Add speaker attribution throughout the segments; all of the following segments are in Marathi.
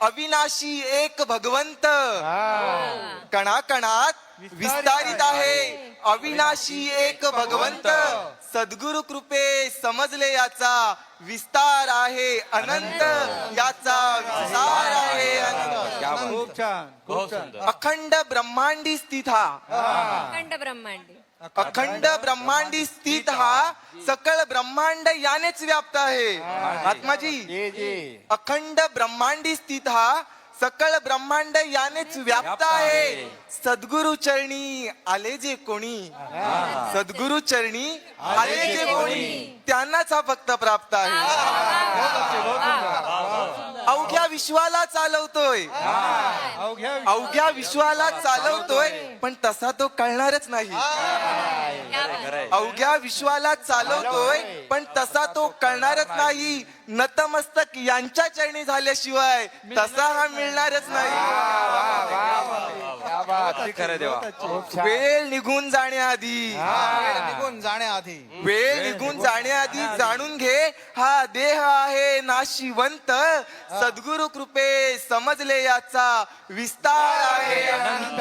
Speaker 1: अविनाशी एक भगवंत. कणाकणात विस्तारित आहे. अविनाशी एक भगवंत. सद्गुरु कृपे समजले याचा विस्तार आहे. अनंत याचा विस्तार आहे. अनंत.
Speaker 2: खूप छान
Speaker 1: अखंड ब्रह्मांडी स्थित
Speaker 3: अखंड ब्रह्मांडी.
Speaker 1: अखंड ब्रह्मांडी स्थित हा सकळ ब्रह्मांड यानेच व्याप्त आहे. आत्माजी.
Speaker 2: जी जी
Speaker 1: अखंड ब्रह्मांडी स्थित हा सकळ ब्रह्मांड यानेच व्याप्त आहे. सद्गुरु चरणी आले जे कोणी. सद्गुरु चरणी आले जे कोणी. त्यांनाच हा फक्त प्राप्त आहे. विश्वाला चालवतोय.
Speaker 2: अवघ्या
Speaker 1: विश्वाला चालवतोय. पण तसा तो कळणारच नाही. अवघ्या विश्वाला चालवतोय पण तसा तो कळणारच नाही. नतमस्तक यांच्या चरणी झाल्याशिवाय तसा हा मिळणारच नाही.
Speaker 4: खरं देवा.
Speaker 1: वेळ निघून जाण्याआधी.
Speaker 2: वेळ निघून जाण्याआधी.
Speaker 1: वेळ निघून जाण्याआधी जाणून घे हा देह आहे नाशिवंत. सद्गुरु कृपे समजले याचा विस्तार आहे अनंत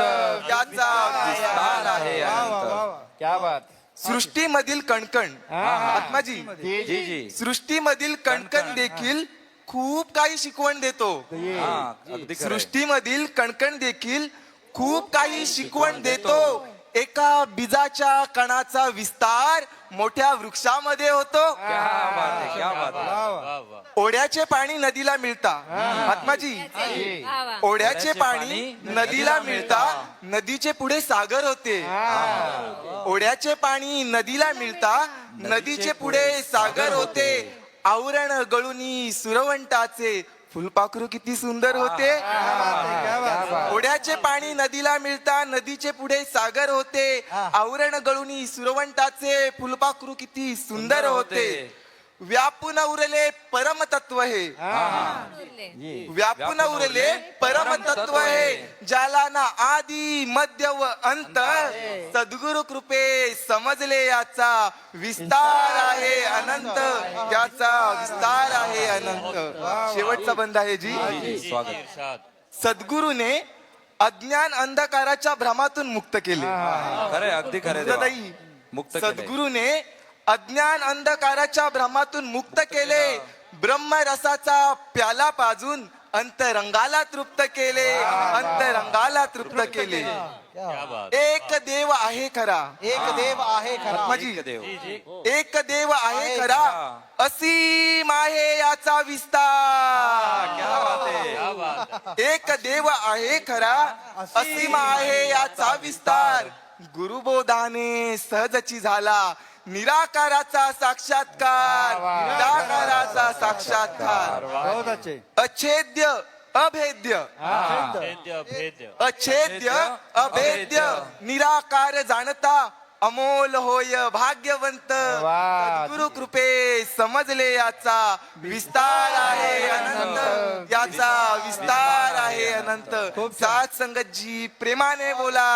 Speaker 1: याचा विस्तार आहे. अनंत.
Speaker 2: क्या बात.
Speaker 1: सृष्टीमधील कणकण. आत्माजी.
Speaker 2: जी
Speaker 4: जी. जी
Speaker 1: सृष्टीमधील कणकण देखील खूप काही शिकवण देतो.
Speaker 4: हा अगदी
Speaker 1: सृष्टीमधील कणकण देखील खूप काही शिकवण देतो. एका बीजाच्या कणाचा विस्तार मोठ्या वृक्षामध्ये होतो. ओढ्याचे पाणी नदीला मिळता.
Speaker 3: वा.
Speaker 1: ओढ्याचे पाणी नदीला मिळता. नदीचे पुढे सागर होते. ओढ्याचे पाणी नदीला मिळता. नदीचे पुढे सागर होते. आवरण गळुनी सुरवंटाचे. फुलपाखरू किती सुंदर होते. ओढ्याचे पाणी नदीला मिळता नदीचे पुढे सागर होते. आवरण गळुनी सुरवंटाचे फुलपाखरू किती सुंदर होते. व्यापून उरले परमतत्व हे. व्यापून उरले परमतत्व हे ज्याला ना आदी मध्य व अंत सद्गुरु कृपे समजले याचा विस्तार आहे अनंत. याचा विस्तार आहे अनंत. शेवटचा बंध आहे जी.
Speaker 4: स्वागत.
Speaker 1: सद्गुरूने अज्ञान अंधकाराच्या भ्रमातून मुक्त केले.
Speaker 4: खरंय अगदी खरं.
Speaker 1: सद्गुरूने अज्ञान अंधकाराच्या भ्रमातून मुक्त केले. ब्रह्मरसाचा प्याला पाजून अंतरंगाला तृप्त केले. अंतरंगाला तृप्त केले.
Speaker 3: क्या बात.
Speaker 1: एक देव आहे खरा.
Speaker 2: एक देव आहे खरा.
Speaker 4: देव.
Speaker 3: जी जी.
Speaker 1: एक देव आहे खरा. असीम आहे याचा विस्तार.
Speaker 4: क्या बात आहे.
Speaker 3: क्या बात आहे.
Speaker 1: एक देव आहे खरा. असीम आहे याचा विस्तार. गुरुबोधाने सहजची झाला. निराकाराचा साक्षात्कार. निराकाराचा साक्षात्कार.
Speaker 2: बहुत अच्छे
Speaker 1: अच्छेद्य अभेद्य.
Speaker 3: भेद्य भेद्य
Speaker 1: अच्छेद्य अभेद्य. निराकार जाणता अमोल होय भाग्यवंत. गुरु कृपे समजले याचा. विस्तार आहे अनंत. याचा विस्तार आहे अनंत. सात संगत जी प्रेमाने बोला.